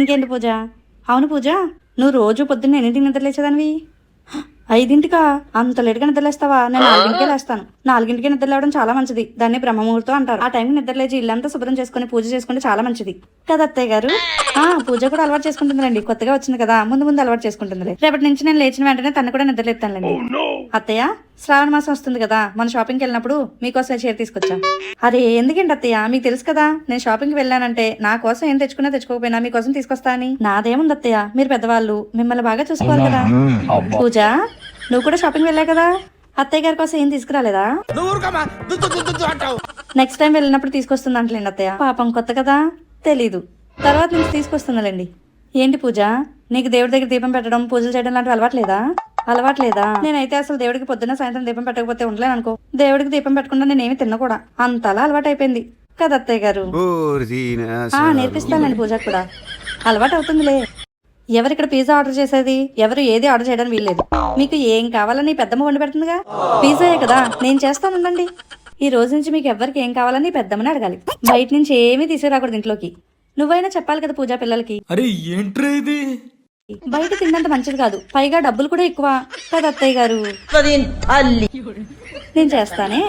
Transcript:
ఇంకేంటి పూజ? అవును పూజ నువ్వు రోజు పొద్దున్న ఎన్నింటికి నిద్రలేచేదానివి ఐదింటికా? అంత లేటుగా నిద్రలేస్తావా నేను నాలుగింటికే లేస్తాను. నాలుగింటికి నిద్ర లేవడం చాలా మంచిది. దాన్ని బ్రహ్మముహూర్తం అంటారు. ఆ టైంకి నిద్రలేచి ఇల్లంతా శుభ్రం చేసుకుని పూజ చేసుకుంటే చాలా మంచిది. కదా అత్తయ్య గారు? ఆ పూజ కూడా అలవాటు చేసుకుంటుందిలేండి. కొత్తగా వచ్చింది కదా ముందు ముందు అలవాటు చేసుకుంటుందిలే. రేపటి నుంచి నేను లేచిన వెంటనే తను కూడా నిద్రలేస్తానులేండి అత్తయ్య శ్రావణ మాసం వస్తుంది కదా మన షాపింగ్కి వెళ్ళినప్పుడు మీకోసం చీర తీసుకొచ్చా? అరే ఎందుకండి అత్తయ్య? మీకు తెలుసు కదా నేను షాపింగ్కి వెళ్ళానంటే నా కోసం ఏం తెచ్చుకున్నా తెచ్చుకోకపోయినా మీకోసం తీసుకొస్తా అని. నాదేముంది అత్తయ్య? మీరు పెద్దవాళ్ళు మిమ్మల్ని బాగా చూసుకోవాలి కదా. పూజ నువ్వు కూడా షాపింగ్ వెళ్ళావు కదా? అత్తయ్య గారి కోసం ఏం తీసుకురాలేదా? నెక్స్ట్ టైం వెళ్ళినప్పుడు తీసుకొస్తుంది అంటలేండి అత్తయ్య. పాపం కొత్త కదా తెలీదు. తర్వాత నుంచి తీసుకొస్తుందిలేండి ఏంటి పూజ? నీకు దేవుడి దగ్గర దీపం పెట్టడం పూజలు చేయడం లాంటివి అలవాట్లేదా? అలవాట్లేదా? నేనైతే అసలు దేవుడికి పొద్దున్న సాయంత్రం దీపం పెట్టకపోతే ఉండలేను అనుకో. దేవుడికి దీపం పెట్టకుండా నేనేమి తిన్న కూడా. అంతలా అలవాటు అయిపోయింది కదా అత్తయ్య గారు? ఆ నేర్పిస్తానండి పూజ కూడా అలవాటు అవుతుందిలే ఎవరు ఇక్కడ పిజ్జా ఆర్డర్ చేసేది? ఎవరు ఏది ఆర్డర్ చేయడానికి వీల్లేదు. మీకు ఏం కావాలని పెద్దమ్మ వండి పెడుతుందిగా? పిజ్జాయే కదా. నేను చేస్తాను ఉండండి. ఈ రోజు నుంచి మీకు ఎవరికి ఏం కావాలని పెద్దమ్మని అడగాలి. బయట నుంచి ఏమీ తీసుకురాకూడదు ఇంట్లోకి. నువ్వైనా చెప్పాలి కదా పూజా పిల్లలకి? అరే ఏంట్రా ఇది? బయట తిన్నంత మంచిది కాదు. పైగా డబ్బులు కూడా ఎక్కువ. కదా అత్తయ్య గారు? నేను చేస్తానే.